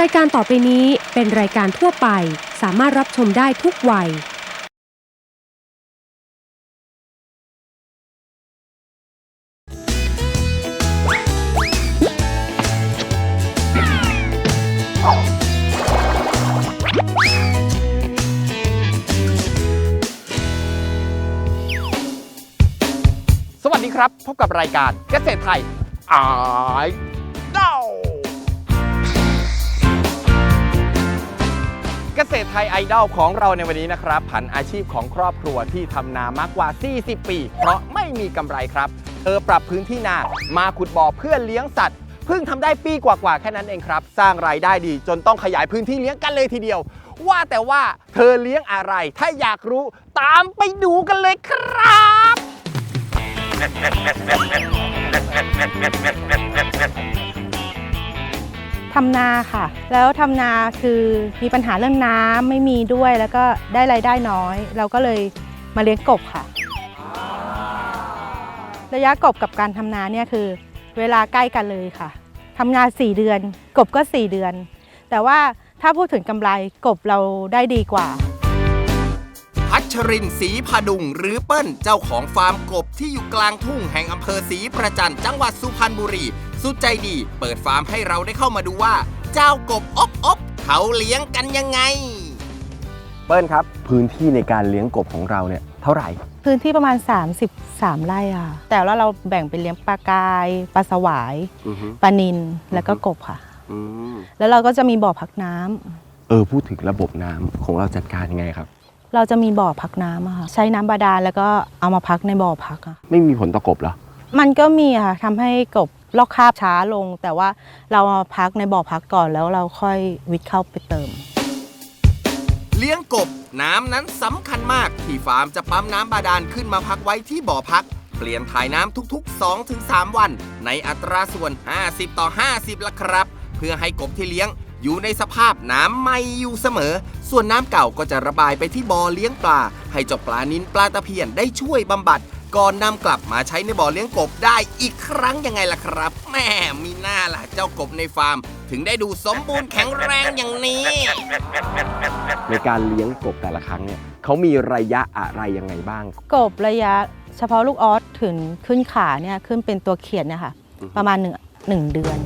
รายการต่อไปนี้เป็นรายการทั่วไป สามารถรับชมได้ทุกวัย สวัสดีครับ พบกับรายการเกษตรไทยไอดอล เกษตรไทยไอดอลของเราในวันนี้นะครับ ผันอาชีพของครอบครัวที่ทำนามากกว่า 40 ปี เพราะไม่มีกำไรครับ เธอปรับพื้นที่นามาขุดบ่อเพื่อเลี้ยงสัตว์ เพิ่งทำได้ปีกว่าๆแค่นั้นเองครับ สร้างรายได้ดี จนต้องขยายพื้นที่เลี้ยงกันเลยทีเดียว ว่าแต่ว่าเธอเลี้ยงอะไร ถ้าอยากรู้ตามไปดูกันเลยครับ ทำนาค่ะ แล้วทำนาคือมีปัญหาเรื่องน้ำไม่มีด้วย แล้วก็ได้รายได้น้อย เราก็เลยมาเลี้ยงกบค่ะ ระยะกบกับการทำนาเนี่ยคือ เวลาใกล้กันเลยค่ะทำนา4เดือน กบก็ 4 เดือน แต่ว่าถ้าพูดถึงกำไรกบเราได้ดีกว่า พัชรินทร์ศรีพดุงหรือเปิ้ลเจ้าของฟาร์มกบที่อยู่กลางทุ่งแห่งอำเภอศรีประจันจังหวัดสุพรรณบุรี สุดใจดี เปิดฟาร์มให้เราได้เข้ามาดูว่า เจ้ากบอบอบเขาเลี้ยงกันยังไง เปิ้ลครับ พื้นที่ในการเลี้ยงกบของเราเนี่ยเท่าไหร่ พื้นที่ประมาณ 33 ไร่ค่ะ แต่ว่าเราแบ่งเป็นเลี้ยงปลากายปลาสวายอือฮึปลานิลแล้วก็กบค่ะอืมแล้วเราก็จะมีบ่อพักน้ำเออพูดถึงระบบน้ำของเราจัดการยังไงครับ เราจะมีบ่อพักน้ำอะค่ะใช้น้ำบาดาลแล้วก็เอามาพักในบ่อพักอะไม่มีผลต่อกบเหรอ มันก็มีอะค่ะทำให้กบลอกคราบช้าลง แต่ว่าเราเอามาพักในบ่อพักก่อนแล้วเราค่อยวิทย์เข้าไปเติม เลี้ยงกบน้ำนั้นสำคัญมาก ที่ฟาร์มจะปั๊มน้ำบาดาลขึ้นมาพักไว้ที่บ่อพัก เปลี่ยนถ่ายน้ำทุก ๆ 2-3 วัน ในอัตราส่วน 50 ต่อ 50ละครับ เพื่อให้กบที่เลี้ยง อยู่ในสภาพน้ำไม่อยู่เสมอ ส่วนน้ำเก่าก็จะระบายไปที่บ่อเลี้ยงปลา ให้เจ้าปลานินปลาตะเพียนได้ช่วยบำบัด ก่อนนำกลับมาใช้ในบ่อเลี้ยงกบได้อีกครั้งยังไงล่ะครับ แม่มีหน้าล่ะเจ้ากบในฟาร์ม ถึงได้ดูสมบูรณ์แข็งแรงอย่างนี้ ในการเลี้ยงกบแต่ละครั้งเนี่ยเขามีระยะอะไรยังไงบ้าง กบระยะเฉพาะลูกออสถึงขึ้นขาเนี่ยขึ้นเป็นตัวเขียนเนี่ยค่ะอือฮึประมาณหนึ่งหนึ่งเดือน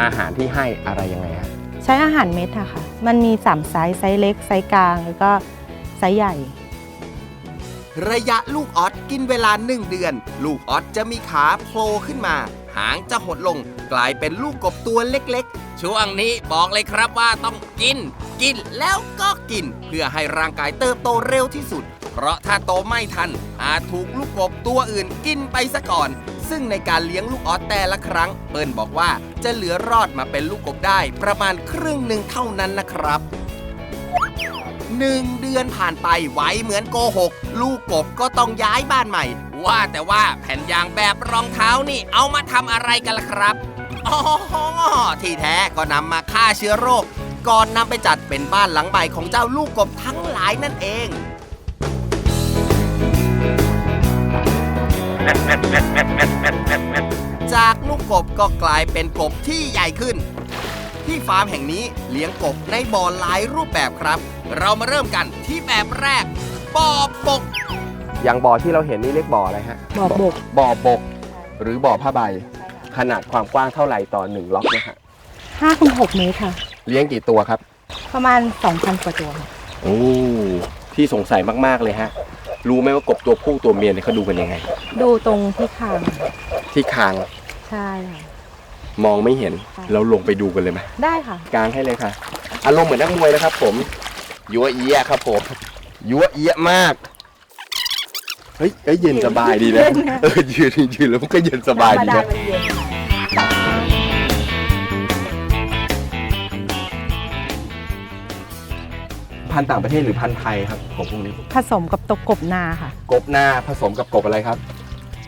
อาหารที่ให้อะไรยังไงฮะใช้อาหารเม็ดอะค่ะ มันมี3ไซส์ไซส์เล็กไซส์กลางแล้วก็ไซส์ใหญ่ ระยะลูกออสกินเวลา 1 เดือน ลูกออสจะมีขาโผล่ขึ้นมา หางจะหดลง กลายเป็นลูกกบตัวเล็กๆ ช่วงนี้บอกเลยครับว่าต้องกิน กินแล้วก็กิน เพื่อให้ร่างกายเติบโตเร็วที่สุด เพราะถ้าโตไม่ทันอาจถูกลูกกบตัวอื่นกินไปซะก่อน ซึ่งในการเลี้ยงลูกออสแต่ละครั้ง เปิ้ลบอกว่าจะเหลือรอดมาเป็นลูกกบได้ประมาณครึ่งหนึ่งเท่านั้นนะครับหนึ่งเดือนผ่านไปไว้เหมือนโกหก ลูกกบก็ต้องย้ายบ้านใหม่ ว่าแต่ว่าแผ่นยางแบบรองเท้านี่เอามาทำอะไรกันล่ะครับอ๋อที่แท้ก็นำมาฆ่าเชื้อโรค ก่อนนำไปจัดเป็นบ้านหลังใหม่ของเจ้าลูกกบทั้งหลายนั่นเอง จากลูกกบก็กลายเป็นกบที่ใหญ่ขึ้น ที่ฟาร์มแห่งนี้เลี้ยงกบในบ่อหลายรูปแบบครับ เรามาเริ่มกันที่แบบแรกบ่อบก อย่างบ่อที่เราเห็นนี่เรียกบ่ออะไรฮะบ่อบก บ่อบก หรือบ่อผ้าใบ ขนาดความกว้างเท่าไหร่ต่อหนึ่งล็อกนะฮะ5คูณ6เมตรค่ะ เลี้ยงกี่ตัวครับ ประมาณ2,000กว่าตัวค่ะ โอ้ที่สงสัยมาก ๆ เลยฮะ รู้ไหมว่ากบตัวผู้ตัวเมียเนี่ยเขาดูกันยังไง ดูตรงที่คางที่คางใช่ค่ะ มองไม่เห็นค่ะ เราลงไปดูกันเลยไหมได้ค่ะ กลางให้เลยค่ะ อารมณ์เหมือนนักมวยนะครับ ผมยัวเอียะครับผมยัวเอียะมากเฮ้ยเอ้ยเย็นสบายดีนะเย็นนะเออยืนยืนแล้วมันก็เย็นสบายดีธรรมนะ มันเย็น พันธุ์ต่างประเทศหรือพันธุ์ไทยครับของพวกนี้ ผสมกับตกกบนาค่ะ กบนาผสมกับกบอะไรครับ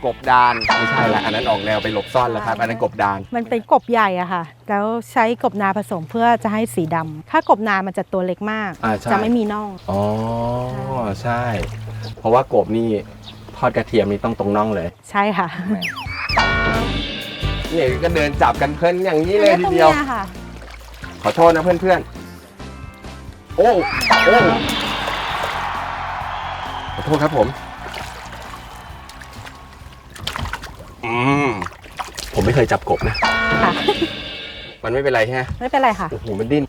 กบดานไม่ใช่ละอันนั้นออกแนวไปหลบซ่อนแล้วครับ อันนั้นกบดาน มันเป็นกบใหญ่อะค่ะ แล้วใช้กบนาผสมเพื่อจะให้สีดำถ้ากบนามันจะตัวเล็กมาก อ่าใช่ จะไม่มีน่อง อ๋อใช่ เพราะว่ากบนี่ทอดกระเทียมนี่ต้องตรงน่องเลยใช่ค่ะเนี่ยก็เดินจับกันเพลินอย่างนี้เลยทีเดียวอันนี้ตัวมีค่ะ ขอโทษนะเพื่อนๆ โอ้โอ้ขอโทษครับผม อืม ผมไม่เคยจับกบนะ ค่ะ มันไม่เป็นไรใช่ไหมไม่เป็นไรค่ะ โอ้โห มันดิ้น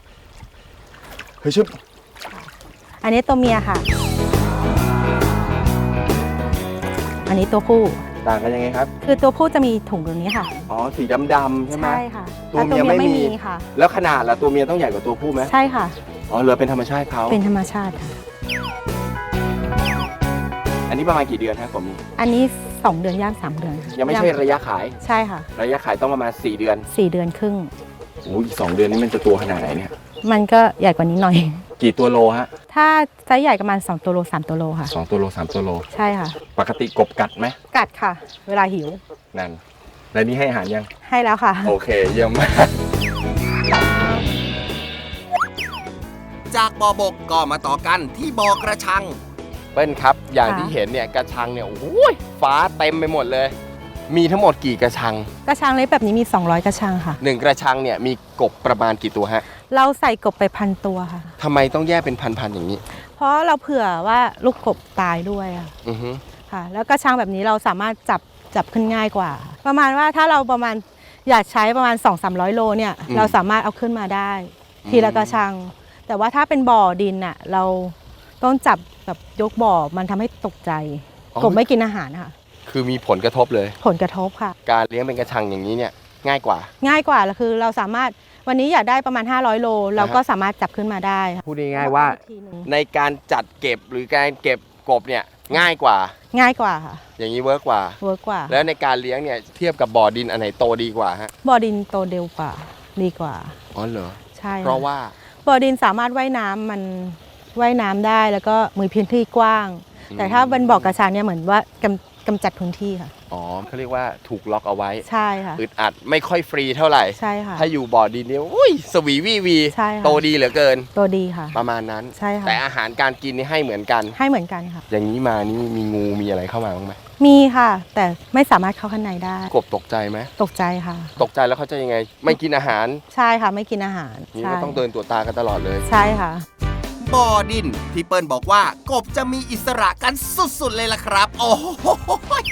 เฮ้ยชึบอันนี้ตัวเมียค่ะ อันนี้ตัวผู้ ต่างกันยังไงครับ คือตัวผู้จะมีถุงตรงนี้ค่ะ อ๋อ สีดำๆใช่ไหมใช่ค่ะตัวเมียไม่มี ค่ะ แล้วขนาดล่ะตัวเมียต้องใหญ่กว่าตัวผู้ไหมใช่ค่ะ อ๋อเหลือเป็นธรรมชาติเขาเป็นธรรมชาติค่ะ อันนี้ประมาณกี่เดือนฮะผมมีอันนี้ 2 เดือนย่าง3เดือนค่ะยังไม่ใช่ระยะขาย ใช่ค่ะ ระยะขายต้องประมาณ 4 เดือน4เดือนครึ่ง โอ้ยอีกสองเดือนนี้มันจะตัวขนาดไหนเนี่ย มันก็ใหญ่กว่านี้หน่อย กี่ตัวโลฮะถ้าไซส์ใหญ่ประมาณ2ตัวโล3ตัวโลค่ะ สองตัวโลสามตัวโล ใช่ค่ะ ปกติกบกัดไหมกัดค่ะ เวลาหิวนั่น แล้วนี่ให้อาหารยัง ให้แล้วค่ะ โอเคเยี่ยมมาก จากบ่อบกก็มาต่อกันที่บ่อกระชัง เปิ้ลครับ อย่างค่ะ ที่เห็นเนี่ยกระชังเนี่ยโอ้โหฟ้าเต็มไปหมดเลย มีทั้งหมดกี่กระชังกระชังเล็กแบบนี้มี 200 กระชังค่ะ หนึ่งกระชังเนี่ยมีกบประมาณกี่ตัวฮะเราใส่กบไปพันตัวค่ะ ทำไมต้องแยกเป็นพันๆอย่างนี้เพราะเราเผื่อว่าลูกกบตายด้วยอะอือฮึค่ะ แล้วกระชังแบบนี้เราสามารถจับจับขึ้นง่ายกว่า ประมาณว่าถ้าเราประมาณอยากใช้ประมาณ 2 3 0 0 โลเนี่ยเราสามารถเอาขึ้นมาได้ ทีละกระชัง แต่ว่าถ้าเป็นบ่อดินน่ะเราต้องจับแบบยกบ่อมันทำให้ตกใจอ๋อกบไม่กินอาหารค่ะ คือมีผลกระทบเลย ผลกระทบค่ะ การเลี้ยงเป็นกระชังอย่างนี้เนี่ยง่ายกว่า ง่ายกว่าคือเราสามารถวันนี้อยากได้ประมาณ 500 โล เราก็สามารถจับขึ้นมาได้ค่ะพูดง่ายๆว่าทีหนึ่งในการจัดเก็บหรือการเก็บกบเนี่ยง่ายกว่า ง่ายกว่าค่ะ อย่างนี้เวิร์กกว่า เวิร์กกว่า แล้วในการเลี้ยงเนี่ยเทียบกับบ่อดินอันไหนโตดีกว่าฮะบ่อดินโตเร็วกว่าดีกว่าอ๋อเหรอใช่ค่เพราะว่า บ่อดินสามารถว่ายน้ำมันว่ายน้ำได้แล้วก็มือพื้นที่กว้างอืมแต่ถ้าเป็นบ่อกระชังเนี่ยเหมือนว่ากำกำจัดพื้นที่ค่ะอ๋อเขาเรียกว่าถูกล็อกเอาไว้ใช่ค่ะอึดอัดไม่ค่อยฟรีเท่าไหร่ใช่ค่ะถ้าอยู่บ่อดินเนี่ยอุ้ยสวีวีวีใช่ค่ะโตดีเหลือเกินตัวดีค่ะ ประมาณนั้นใช่ค่ะแต่อาหารการกินนี่ให้เหมือนกันให้เหมือนกันค่ะ อย่างนี้มานี่มีงูมีอะไรเข้ามาบ้างไหม มีค่ะ แต่ไม่สามารถเข้าข้างในได้ กบตกใจไหมตกใจค่ะ ตกใจแล้วเขาจะยังไง ไม่กินอาหารใช่ค่ะไม่กินอาหารนี่ใช่ก็ต้องเดินตัวตากันตลอดเลย ใช่ค่ะ บ่อดินที่เปิ้ลบอกว่ากบจะมีอิสระกันสุดๆเลยล่ะครับ โอ้โห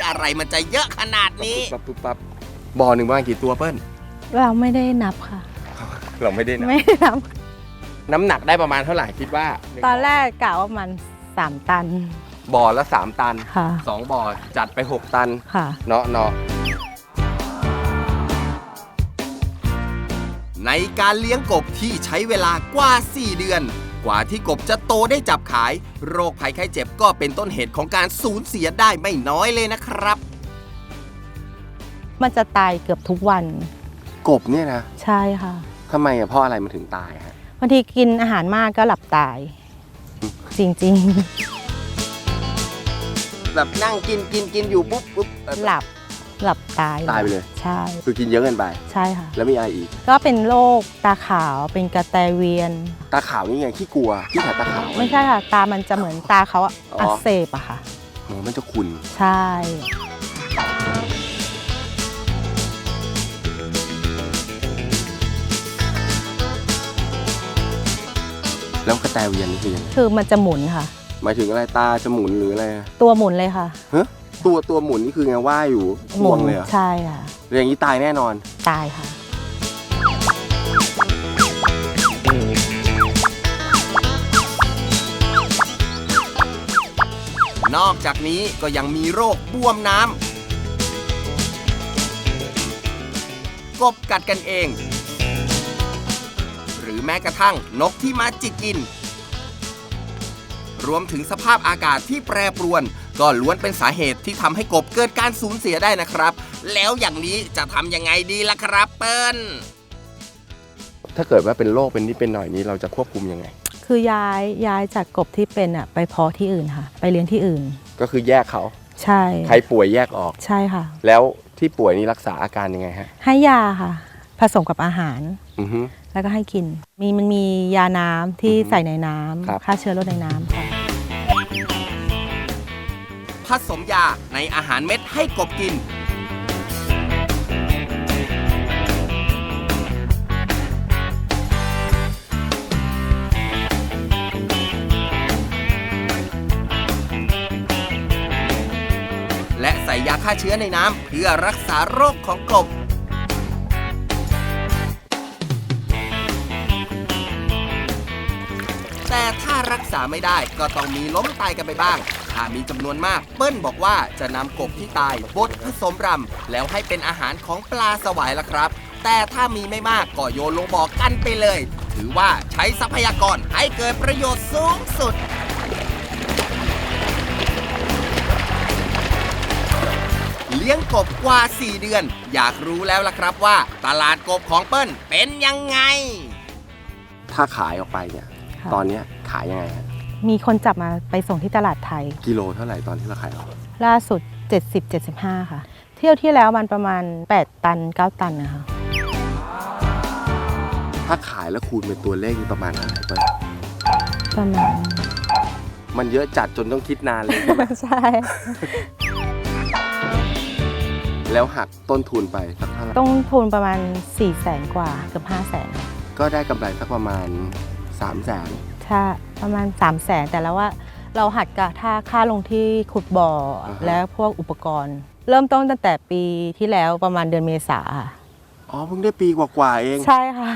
อะไรมันจะเยอะขนาดนี้ ปั๊บปั๊บปั๊บบ่อหนึ่งว่างกี่ตัวเปิ้ลเราไม่ได้นับค่ะ เราไม่ได้นะไม่ได้นับน้ำหนักได้ประมาณเท่าไหร่คิดว่าตอนแรกกะว่ามันสามตัน บ่อละ 3 ตัน ค่ะ2 บ่อจัดไป 6 ตัน ค่ะเนาะเนาะในการเลี้ยงกบที่ใช้เวลากว่า 4 เดือน กว่าที่กบจะโตได้จับขาย โรคภัยไข้เจ็บก็เป็นต้นเหตุของการสูญเสียได้ไม่น้อยเลยนะครับ มันจะตายเกือบทุกวันกบเนี่ยนะใช่ค่ะทำไมอะเพราะอะไรมันถึงตายฮะ บางทีกินอาหารมากก็หลับตาย จริง แบบนั่งกินกินกินอยู่ปุ๊บปุ๊บๆหลับหลับตายตายไปเลย ใช่คือกินเยอะเกินไป ใช่ค่ะ แล้วมีอะไรอีก ก็เป็นโรคตาขาวเป็นกระแตเวียน ตาขาวนี่ไงขี้กลัวขี้ขาตาขาวไม่ใช่ค่ะ ตามันจะเหมือนตาเขาอะอ๋ออัอักเสบอะค่ะหมูมันจะขุ่นใช่ แล้วกระแตเวียนนี่คือยังไงคือมันจะหมุนค่ะ หมายถึงอะไรตาจะหมุนหรืออะไรอะตัวหมุนเลยค่ะฮะตัวตัวหมุนนี่คือไงว่ายอยู่หมุวงเลยเหรอใช่ค่ะ อย่างนี้ตายแน่นอน ตายค่ะ นอกจากนี้ก็ยังมีโรคบวมน้ำกบกัดกันเอง หรือแม้กระทั่งนกที่มาจิกกิน รวมถึงสภาพอากาศที่แปรปรวน ก็ล้วนเป็นสาเหตุที่ทำให้กบเกิดการสูญเสียได้นะครับ แล้วอย่างนี้จะทำยังไงดีล่ะครับเปิ้ลถ้าเกิดว่าเป็นโรคเป็นนิดเป็นหน่อยนี้เราจะควบคุมยังไง คือย้ายย้ายจากกบที่เป็นอะไปเพาะที่อื่นค่ะ ไปเลี้ยงที่อื่น ก็คือแยกเขา ใช่ ใครป่วยแยกออก ใช่ค่ะ แล้วที่ป่วยนี้รักษาอาการยังไงฮะ ให้ยาค่ะ ผสมกับอาหาร อือฮึ แล้วก็ให้กิน มีมันมียาน้ำที่อือฮึใส่ในน้ครับำฆ่าเชื้อโรคในน้ำค่ะ ผสมยาในอาหารเม็ดให้กบกิน และใส่ยาฆ่าเชื้อในน้ำเพื่อรักษาโรคของกบแต่ถ้ารักษาไม่ได้ก็ต้องมีล้มตายกันไปบ้าง ถ้ามีจำนวนมาก เปิ้ลบอกว่าจะนำกบที่ตายบดผสมรำแล้วให้เป็นอาหารของปลาสวายละครับ แต่ถ้ามีไม่มากก็โยนลงบ่อกันไปเลย ถือว่าใช้ทรัพยากรให้เกิดประโยชน์สูงสุดเลี้ยงกบกว่า 4 เดือน อยากรู้แล้วล่ะครับว่า ตลาดกบของเปิ้ลเป็นยังไง ถ้าขายออกไปเนี่ยค่ะตอนเนี้ยขายยังไงฮะ มีคนจับมาไปส่งที่ตลาดไทย กิโลเท่าไหร่ตอนที่เราขายออกล่าสุด 70-75 ค่ะ เที่ยวที่แล้วมันประมาณ 8 ตัน 9 ตันนะคะ ถ้าขายแล้วคูณเป็นตัวเลขนี่ประมาณเท่าไหร่เปิ้ลประมาณ มันเยอะจัดจนต้องคิดนานเลยใช่ไหม ใช่ แล้วหักต้นทุนไปสักเท่าไหร่ต้องทุนประมาณ4 0 0แสนกว่าเกือบ5 0 0แสนก็ได้กำไรสักประมาณ3 0 0แสน ถ้าประมาณ3 0 0แสนแต่แล้วว่าเราหัดกับถ้าค่าลงที่ขุดบ่ออาฮะ และพวกอุปกรณ์ เริ่มต้นตั้งแต่ปีที่แล้วประมาณเดือนเมษาค่ะอ๋อเพิ่งได้ปีกว่าๆเองใช่ค่ะ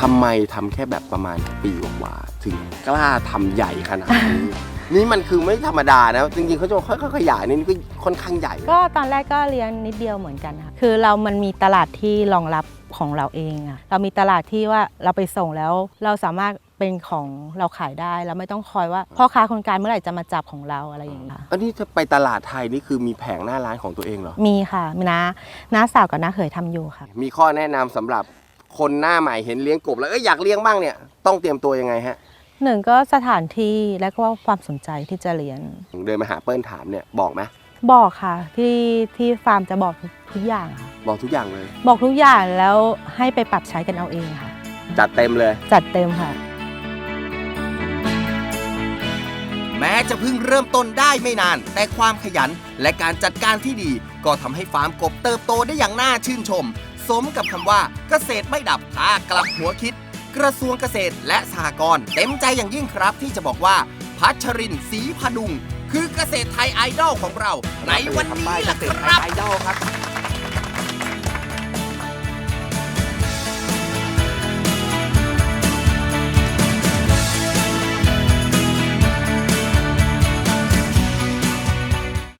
ทำไมทำแค่แบบประมาณปีกว่าๆถึงกล้าทำใหญ่ขนาดนี้ นี่มันคือไม่ธรรมดานะ จริงๆเขาจะค่อยๆขยายนี่ก็ค่อนข้างใหญ่ ก็ตอนแรกก็เลี้ยงนิดเดียวเหมือนกันค่ะ คือเรามันมีตลาดที่รองรับของเราเองอะเรามีตลาดที่ว่าเราไปส่งแล้ว เราสามารถเป็นของเราขายได้เราไม่ต้องคอยว่าพ่อค้าคนกลางเมื่อไหร่จะมาจับของเราอะไรอย่างเงี้ยค่ะอันนี้จะไปตลาดไทยนี่คือมีแผงหน้าร้านของตัวเองเหรอ มีค่ะมีน้าน้าสาวกับน้าเขยทำอยู่ค่ะ มีข้อแนะนำสำหรับคนหน้าใหม่เห็นเลี้ยงกบแล้วเอ้ยอยากเลี้ยงบ้างเนี่ยต้องเตรียมตัวยังไงฮะ หนึ่งก็สถานที่และก็ความสนใจที่จะเลี้ยงเดินมาหาเปิ้ลถามเนี่ยบอกไหมบอกค่ะที่ที่ฟาร์มจะบอกทุกอย่างค่ะ บอกทุกอย่างเลย บอกทุกอย่างแล้วให้ไปปรับใช้กันเอาเองค่ะ จัดเต็มเลย จัดเต็มค่ะ แม้จะเพิ่งเริ่มต้นได้ไม่นาน แต่ความขยันและการจัดการที่ดี ก็ทำให้ฟาร์มกบเติบโตได้อย่างน่าชื่นชม สมกับคำว่าเกษตรไม่ดับถ้ากลับหัวคิด กระทรวงเกษตรและสหกรณ์เต็มใจอย่างยิ่งครับที่จะบอกว่าพัชรินศรีพดุง คือเกษตรไทยไอดอลของเราในวันนี้ล่ะครับ ไอดอลครับ